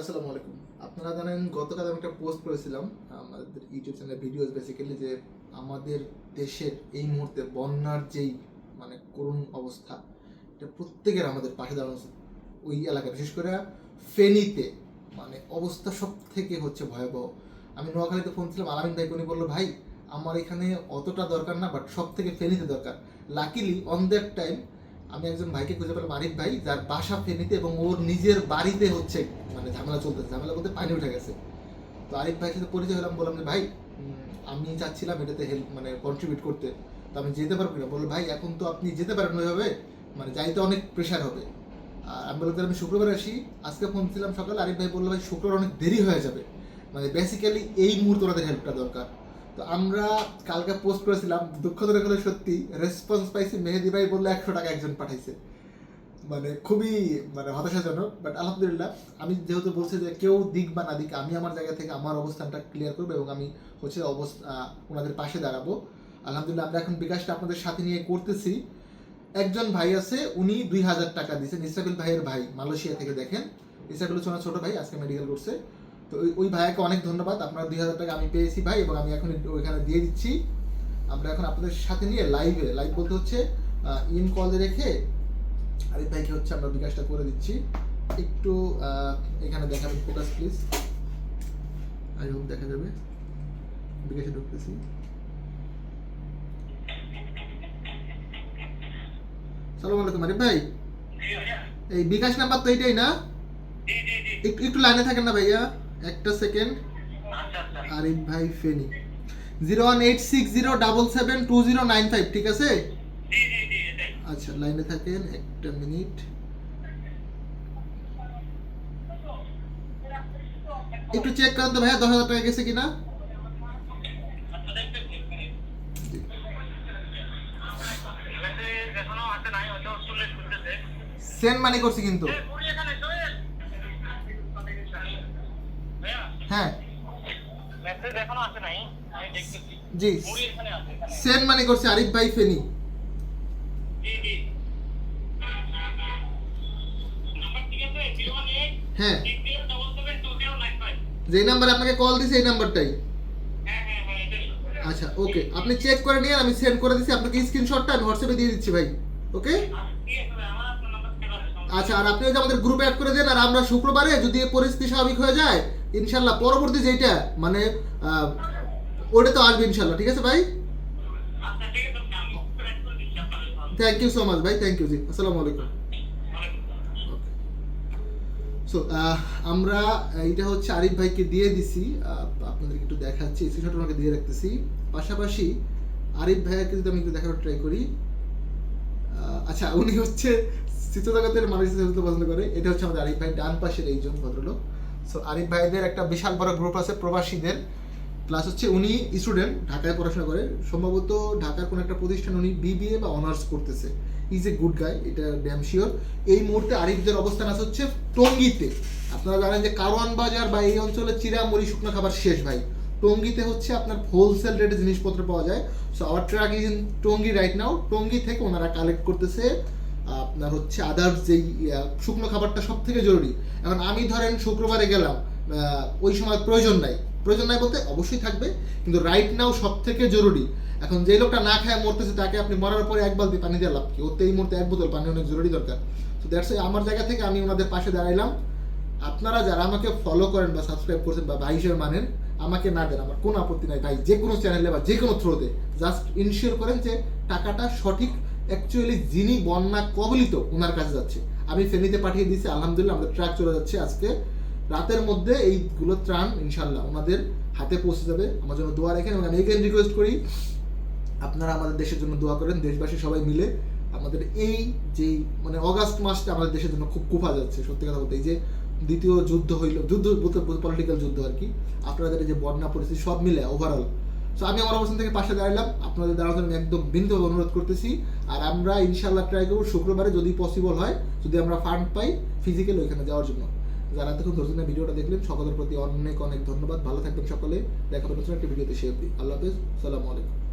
আসসালামু আলাইকুম। আপনারা জানেন, গতকাল আমি একটা পোস্ট করেছিলাম, আমাদের ইউটিউব চ্যানেলে ভিডিওস বেসিক্যালি যে আমাদের দেশের এই মুহূর্তে বন্যার যেই মানে করুণ অবস্থা, এটা প্রত্যেকের আমাদের পাশে দাঁড়ানো উচিত। ওই এলাকায়, বিশেষ করে ফেনীতে মানে অবস্থা সব থেকে হচ্ছে ভয়াবহ। আমি নোয়াখালীতে ফোন ছিলাম আলামিন ভাই উনি বলল, ভাই, আমার এখানে অতটা দরকার না বাট সব থেকে ফেনীতে দরকার। লাকিলি অন দ্যাট টাইম আমি একজন ভাইকে খুঁজে পেলাম আরিফ ভাই, যার বাসা ফেনীতে এবং ওর নিজের বাড়িতে হচ্ছে মানে ঝামেলা চলতেছে, ঝামেলা বলতে পানি উঠে গেছে। তো আরিফ ভাইয়ের সাথে পরিচয় হলাম, বললাম যে, ভাই আমি চাচ্ছিলাম এটাতে হেল্প মানে কন্ট্রিবিউট করতে, তো আমি যেতে পারব না বলল, ভাই, এখন তো আপনি যেতে পারেন ওইভাবে মানে যাইতে অনেক প্রেশার হবে। আর আমি বললাম আমি শুক্রবার আসি। আজকে ফোন ছিলাম সকালে, আরিফ ভাই বলল, ভাই, শুক্রবার অনেক দেরি হয়ে যাবে। মানে বেসিক্যালি এই মুহূর্তে ওনাদের হেল্পটা দরকার। তো আমরা কালকে পোস্ট করেছিলাম, দুঃখ ধরে গেলে সত্যি রেসপন্স পাইছি মেহেদি ভাই বলল একশো টাকা একজন পাঠাইছে। মানে খুবই মানে হতাশাজনক বাট আলহামদুলিল্লাহ, আমি যেহেতু বলছি যে কেউ দিক বা না দিক, আমি আমার জায়গা থেকে আমার অবস্থানটা ক্লিয়ার করব এবং আমি হচ্ছে অবস্থা ওনাদের পাশে দাঁড়াবো। আলহামদুলিল্লাহ, আমরা এখন বিকাশটা আপনাদের সাথে নিয়ে করতেছি। একজন ভাই আছে, উনি দুই হাজার টাকা দিয়েছেন ইসরাফিল ভাইয়ের ভাই, মালয়েশিয়া থেকে দেখেন। ইসরাফিল হচ্ছে ভাই, আজকে মেডিকেল করছে। তো ওই ভাইয়াকে অনেক ধন্যবাদ। আপনার দুই হাজার টাকা আমি পেয়েছি ভাই এবং আমি এখন ওইখানে দিয়ে দিচ্ছি। আমরা এখন আপনাদের সাথে নিয়ে লাইভে লাইভ বলতে হচ্ছে ইন কলে রেখে আরিফ ভাইকে হচ্ছে আমরা বিকাশটা করে দিচ্ছি। একটু এখানে দেখাবেন ফোকাস প্লিজ আই হোপ দেখা যাবে। বিকাশে ঢুকতেছি। সালাম আলাইকুম আরিফ ভাই। এই বিকাশ নাম্বার তো এইটাই না? একটু লাইনে থাকেন না ভাইয়া। একটা সেকেন্ড আরিফ ভাই Feni. Zero one eight six zero double seven two zero nine five ঠিক আছে? আচ্ছা লাইনে থাকেন একটা মিনিট। একটু চেক করেন তো ভাইয়া দশ হাজার টাকা গেছে কিনা। সেন্ড মানি করছি কিন্তু। হ্যাঁ। জি সেন্ড মানি করছি আরিফ ভাই ফেনি। হ্যাঁ। যেই নাম্বারে আপনাকে কল দিছে এই নাম্বারটাই। আচ্ছা ওকে আপনি চেক করে নিয়ে আমি সেন্ড করে দিচ্ছি আপনাকে স্ক্রিনশটটা আমি হোয়াটসঅ্যাপে দিয়ে দিচ্ছি ভাই ওকে আচ্ছা আর আপনি আমাদের গ্রুপে অ্যাড করে দেন আর আমরা শুক্রবারে যদি পরিস্থিতি স্বাভাবিক হয়ে যায় ইনশাল্লাহ পরবর্তী যেটা মানে ওটা তো আসবে ইনশাল্লাহ ঠিক আছে ভাই? থ্যাংক ইউ সো মাচ ভাই থ্যাংক ইউ জি আসসালামু আলাইকুম। সো আমরা এইটা হচ্ছে আরিফ ভাইকে দিয়ে দিছি আহ, আপনাদেরকে একটু দেখাচ্ছি স্ক্রিনশট ওনাকে দিয়ে রাখতেছি। পাশাপাশি আরিফ ভাইয়াকে যদি আমি একটু দেখানোর ট্রাই করি আচ্ছা উনি হচ্ছে চিত্রজগতের মানুষ পছন্দ করে এটা হচ্ছে আমাদের আরিফ ভাই ডান পাশের এইজন ভদ্রলোক। সো আরিফ ভাইদের একটা বিশাল বড় গ্রুপ আছে প্রবাসীদের। প্লাস হচ্ছে উনি স্টুডেন্ট ঢাকায় পড়াশোনা করে। সম্ভবত ঢাকার কোনো একটা প্রতিষ্ঠান উনি বিবিএ বা অনার্স করতেছে। ইজ এ গুড গাই এটা ড্যাম শিওর এই মুহূর্তে আরিফদের অবস্থান আছে হচ্ছে টঙ্গিতে। আপনারা জানেন যে কারওয়ান বাজার বা এই অঞ্চলে চিরা মুড়ি শুকনো খাবার শেষ ভাই। টঙ্গিতে হচ্ছে আপনার হোলসেল রেটে জিনিসপত্র পাওয়া যায়। So our truck is in Tongi right now Tongi থেকে ওনারা কালেক্ট করতেছে আপনার হচ্ছে আদার্স যেই শুকনো খাবারটা সব থেকে জরুরি। এখন আমি ধরেন শুক্রবারে গেলাম ওই সময় প্রয়োজন নাই। প্রয়োজন নাই বলতে অবশ্যই থাকবে, কিন্তু রাইট নাও সব থেকে জরুরি। এখন যে লোকটা না খায়, মরতেছে, তাকে আপনি মরার পরে এক বালতি পানি দেওয়া লাভ কি? ওতে এই মুহূর্তে এক বোতল পানি অনেক জরুরি দরকার। তো দ্যাটস আমার জায়গা থেকে আমি ওনাদের পাশে দাঁড়াইলাম। আপনারা যারা আমাকে ফলো করেন বা সাবস্ক্রাইব করছেন বা ভাই হিসেবে মানেন, আমাকে না দেন, আমার কোনো আপত্তি নাই। ভাই যে কোনো চ্যানেলে বা যে কোনো থ্রোতে জাস্ট ইনশিওর করেন যে টাকাটা সঠিক অ্যাকচুয়ালি যিনি বন্যা কবলিত ওনার কাছে যাচ্ছে। আমি ফেনীতে পাঠিয়ে দিয়েছি, আলহামদুলিল্লাহ, আমাদের ট্রাক চলে যাচ্ছে আজকে। রাতের মধ্যে এইগুলো ত্রাণ ইনশাল্লাহ ওনাদের হাতে পৌঁছে যাবে। আমার জন্য দোয়া রেখেন এবং আমি এগেন রিকোয়েস্ট করি, আপনারা আমাদের দেশের জন্য দোয়া করেন, দেশবাসী সবাই মিলে আমাদের এই যেই মানে অগাস্ট মাসটা আমাদের দেশের জন্য খুব কুফা যাচ্ছে, সত্যি কথা বলতে। এই যে দ্বিতীয় যুদ্ধ হইল, যুদ্ধ পলিটিক্যাল যুদ্ধ আর কি। আপনাদের এই যে বন্যা পরিস্থিতি সব মিলে ওভারঅল সো আমি আমার অবস্থান থেকে পাশে দাঁড়ালাম আপনাদের দাঁড়ানোর জন্য একদম বিন্দু অনুরোধ করতেছি। আর আমরা ইনশাল্লাহ ট্রাই করব শুক্রবারে যদি পসিবল হয়, যদি আমরা ফান্ড পাই ফিজিক্যালি ওইখানে যাওয়ার জন্য। যারা দেখুন ধৈর্য ভিডিওটা দেখলেন, সকলের প্রতি অনেক অনেক ধন্যবাদ। ভালো থাকবেন সকলে। দেখা হবে নতুন একটা ভিডিওতে শেয়ার দিই আল্লাহ হাফিজ। সালামু আলাইকুম।